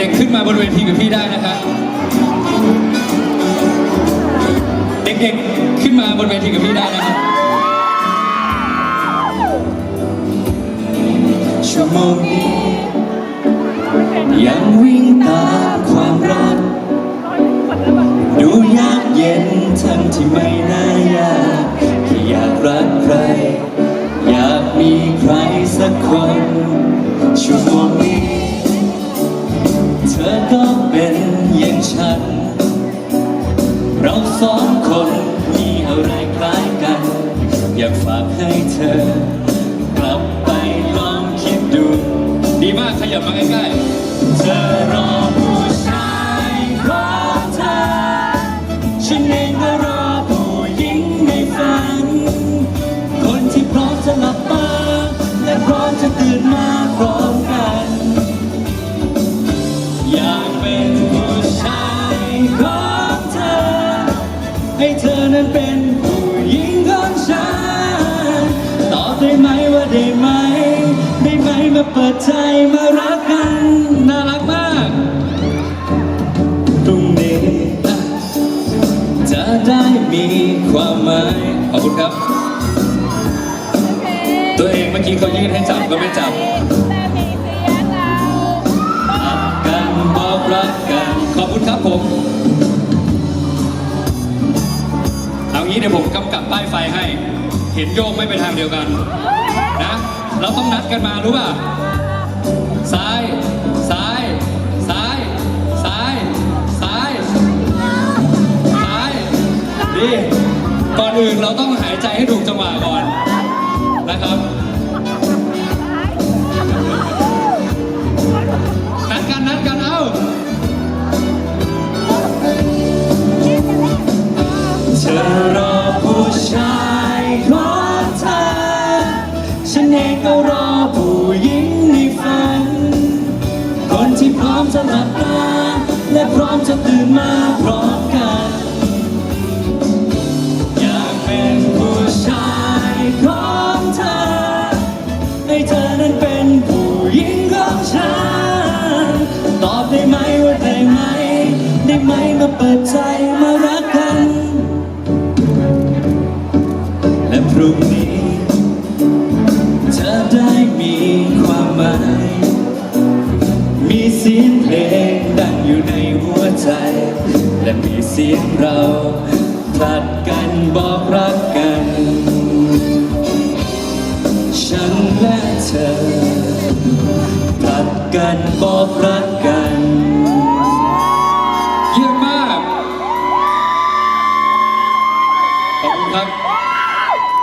ด็กๆขึ้นมาบนเวทีกับพี่ได้นะครับเด็กๆขึ้นมาบนเวทีกับพี่ได้นะครับชั่วโมงนี้ยังวิ่งตามค เราสองคนมีอะไรคล้ายกัน อยากฝากให้เธอ กลับไปลองคิดดู ดีมากขยับมาใกล้เธอรอผู้ชายของเธอ ฉันเองก็รอผู้หญิงในฝัน คนที่พร้อมจะหลับตาและพร้อมจะตื่นมาพร้อม ให้เธอนั้นเป็นผู้หญิงของฉันตอบได้ไหมว่าได้ไหม ได้ไหมมาเปิดใจมารักกันๆน่ารักมากตรงนี้จะได้มีความหมาย ขอบคุณครับ ตัวเองเมื่อกี้เขายื่นให้จับก็ไม่จับแต่มีเสียงเรากันบอกรักกัน ขอบคุณครับผม เอางี้เดี๋ยวผมกำกับป้ายไฟให้ เห็นโยกไม่ไปทางเดียวกันนะ เราต้องนัดกันมารู้ป่ะ ซ้าย ซ้าย ซ้าย ซ้าย ซ้าย ซ้ายดีก่อนอื่นเราต้องหายใจให้ถูกจังหวะก่อนนะครับ็รอผู้หญิงในฝัน คนที่พร้อมจะหลับตาและพร้อมจะตื่นมาพร้อมกัน อยากเป็นผู้ชายของเธอ ให้เธอนั้นเป็นผู้หญิงของฉัน ตอบได้ไหมว่าได้ไหม ได้ไหมมาเปิดใจมารักกัน และพรุ่งนี้ ความหมายมีเสียงเพลงดังอยู่ในหัวใจ และมีเสียงเราผลัดกันบอกรักกัน ฉันและเธอผลัดกันบอกรักกัน เยี่ยมมาก ขอบคุณครับ